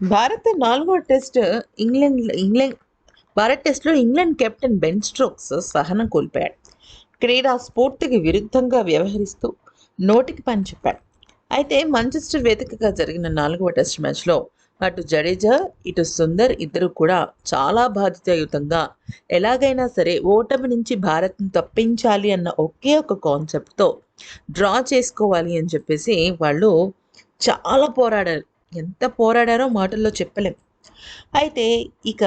భారత్ నాలుగో test England England Bharat టెస్ట్లో England captain Ben strokes సహనం కోల్పోయాడు. క్రీడా స్ఫూర్తికి విరుద్ధంగా వ్యవహరిస్తూ నోటికి పని చెప్పాడు. అయితే మంచెస్టర్ వేదికగా జరిగిన నాలుగవ టెస్ట్ మ్యాచ్లో అటు జడేజా ఇటు సుందర్ ఇద్దరు కూడా చాలా బాధ్యతాయుతంగా ఎలాగైనా సరే ఓటమి నుంచి భారత్ను తప్పించాలి అన్న ఒకే ఒక కాన్సెప్ట్తో డ్రా చేసుకోవాలి అని చెప్పేసి వాళ్ళు చాలా పోరాడారు. ఎంత పోరాడారో మాటల్లో చెప్పలేం. అయితే ఇక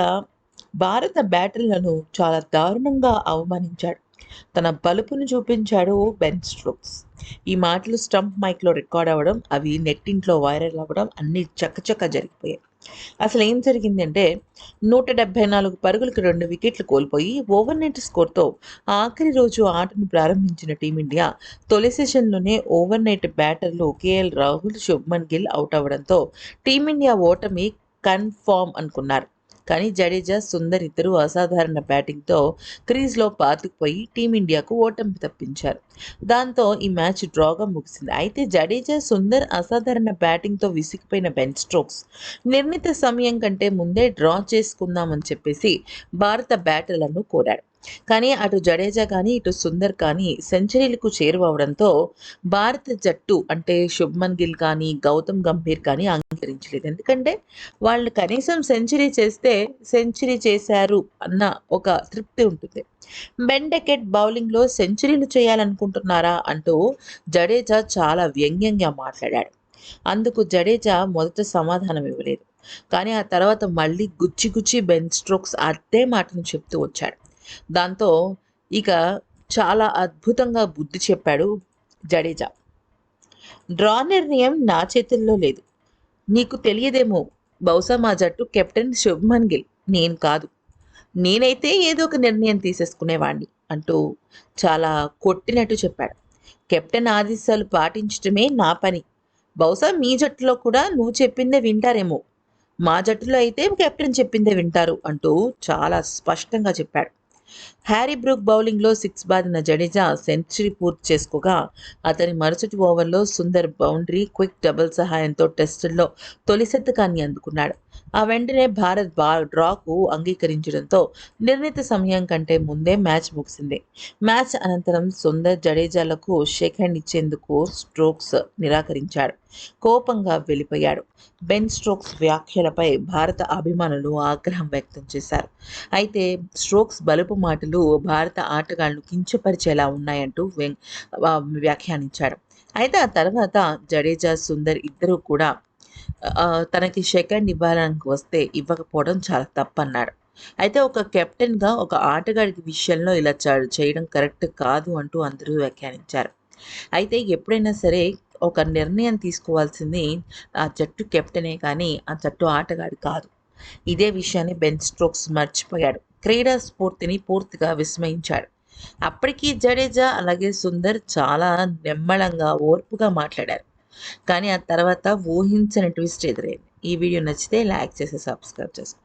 భారత బ్యాటర్లను చాలా దారుణంగా అవమానించాడు. తన బలుపును చూపించాడు బెన్ స్ట్రోక్స్ ఈ మాటలు స్టంప్ మైక్లో రికార్డ్ అవ్వడం అవి నెట్టింట్లో వైరల్ అవ్వడం అన్నీ చక్కచక్క జరిగిపోయాయి. అసలు ఏం జరిగిందంటే నూట డెబ్బై నాలుగు పరుగులకు రెండు వికెట్లు కోల్పోయి ఓవర్ నైట్ స్కోర్తో ఆఖరి రోజు ఆటను ప్రారంభించిన టీమిండియా తొలి సెషన్లోనే over night బ్యాటర్లు K L Rahul Shubman Gill out అవ్వడంతో టీమిండియా ఓటమి కన్ఫామ్ అనుకున్నారు. కానీ జడేజా సుందర్ ఇద్దరు అసాధారణ బ్యాటింగ్తో క్రీజ్లో పాతుకుపోయి టీమిండియాకు ఓటమి తప్పించారు. దాంతో ఈ మ్యాచ్ డ్రాగా ముగిసింది. అయితే జడేజా సుందర్ అసాధారణ బ్యాటింగ్తో విసిగిపోయిన బెన్ స్ట్రోక్స్ నిర్ణీత సమయం కంటే ముందే డ్రా చేసుకుందామని చెప్పేసి భారత బ్యాటర్లను కోరాడు. కానీ అటు జడేజా కానీ ఇటు సుందర్ కానీ సెంచరీలకు చేరువవడంతో భారత జట్టు అంటే శుభ్మన్ గిల్ కానీ గౌతమ్ గంభీర్ కానీ అంగీకరించలేదు. ఎందుకంటే వాళ్ళు కనీసం సెంచరీ చేస్తే సెంచరీ చేశారు అన్న ఒక తృప్తి ఉంటుంది. బెండెకెట్ బౌలింగ్లో సెంచరీలు చేయాలనుకుంటున్నారా అంటూ జడేజా చాలా వ్యంగ్యంగా మాట్లాడాడు. అందుకు జడేజా మొదట సమాధానం ఇవ్వలేదు. కానీ ఆ తర్వాత మళ్ళీ గుచ్చి గుచ్చి బెన్ స్ట్రోక్స్ అదే మాటను చెప్తూ వచ్చాడు. దాంతో ఇక చాలా అద్భుతంగా బుద్ధి చెప్పాడు జడేజా. డ్రా నిర్ణయం నా చేతుల్లో లేదు. నీకు తెలియదేమో బహుశా మా జట్టు కెప్టెన్ శుభ్మన్ గిల్. నేను కాదు. నేనైతే ఏదో ఒక నిర్ణయం తీసేసుకునేవాడిని అంటూ చాలా కొట్టినట్టు చెప్పాడు. కెప్టెన్ ఆదేశాలు పాటించటమే నా పని. బహుశా మీ జట్టులో కూడా నువ్వు చెప్పిందే వింటారేమో. మా జట్టులో అయితే కెప్టెన్ చెప్పిందే వింటారు అంటూ చాలా స్పష్టంగా చెప్పాడు. హ్యారీ బ్రూక్ బౌలింగ్లో సిక్స్ బాదిన జడేజా సెంచరీ పూర్తి చేసుకోగా అతని మరుసటి ఓవర్లో సుందర్ బౌండరీ క్విక్ డబుల్ సహాయంతో టెస్టుల్లో తొలి శతకాన్ని అందుకున్నాడు. ఆ వెంటనే భారత్ బా డ్రాకు అంగీకరించడంతో నిర్ణీత సమయం కంటే ముందే మ్యాచ్ ముగిసింది. మ్యాచ్ అనంతరం సుందర్ జడేజాలకు షేక్ హ్యాండ్ ఇచ్చేందుకు స్ట్రోక్స్ నిరాకరించాడు. కోపంగా వెళ్ళిపోయాడు. బెన్ స్ట్రోక్స్ వ్యాఖ్యలపై భారత అభిమానులు ఆగ్రహం వ్యక్తం చేశారు. అయితే స్ట్రోక్స్ బలుపు మాటలు భారత ఆటగాళ్ళను కించపరిచేలా ఉన్నాయంటూ వ్యాఖ్యానించాడు. అయితే ఆ తర్వాత జడేజా సుందర్ ఇద్దరూ కూడా తనకి సెకండ్ ఇవ్వాలని వస్తే ఇవ్వకపోవడం చాలా తప్పన్నాడు. అయితే ఒక కెప్టెన్గా ఒక ఆటగాడి విషయంలో ఇలా చేయడం కరెక్ట్ కాదు అంటూ అందరూ వ్యాఖ్యానించారు. అయితే ఎప్పుడైనా సరే ఒక నిర్ణయం తీసుకోవాల్సింది ఆ జట్టు కెప్టెనే కానీ ఆ జట్టు ఆటగాడు కాదు. ఇదే విషయాన్ని బెన్ స్ట్రోక్స్ మర్చిపోయాడు. క్రీడా స్ఫూర్తిని పూర్తిగా విస్మయించాడు. అప్పటికీ జడేజా అలాగే సుందర్ చాలా నెమ్మళంగా ఓర్పుగా మాట్లాడారు. కానీ ఆ తర్వాత ఊహించని ట్విస్ట్ ఎదురైంది. ఈ వీడియో నచ్చితే లైక్ చేసి సబ్స్క్రైబ్ చేసుకోండి.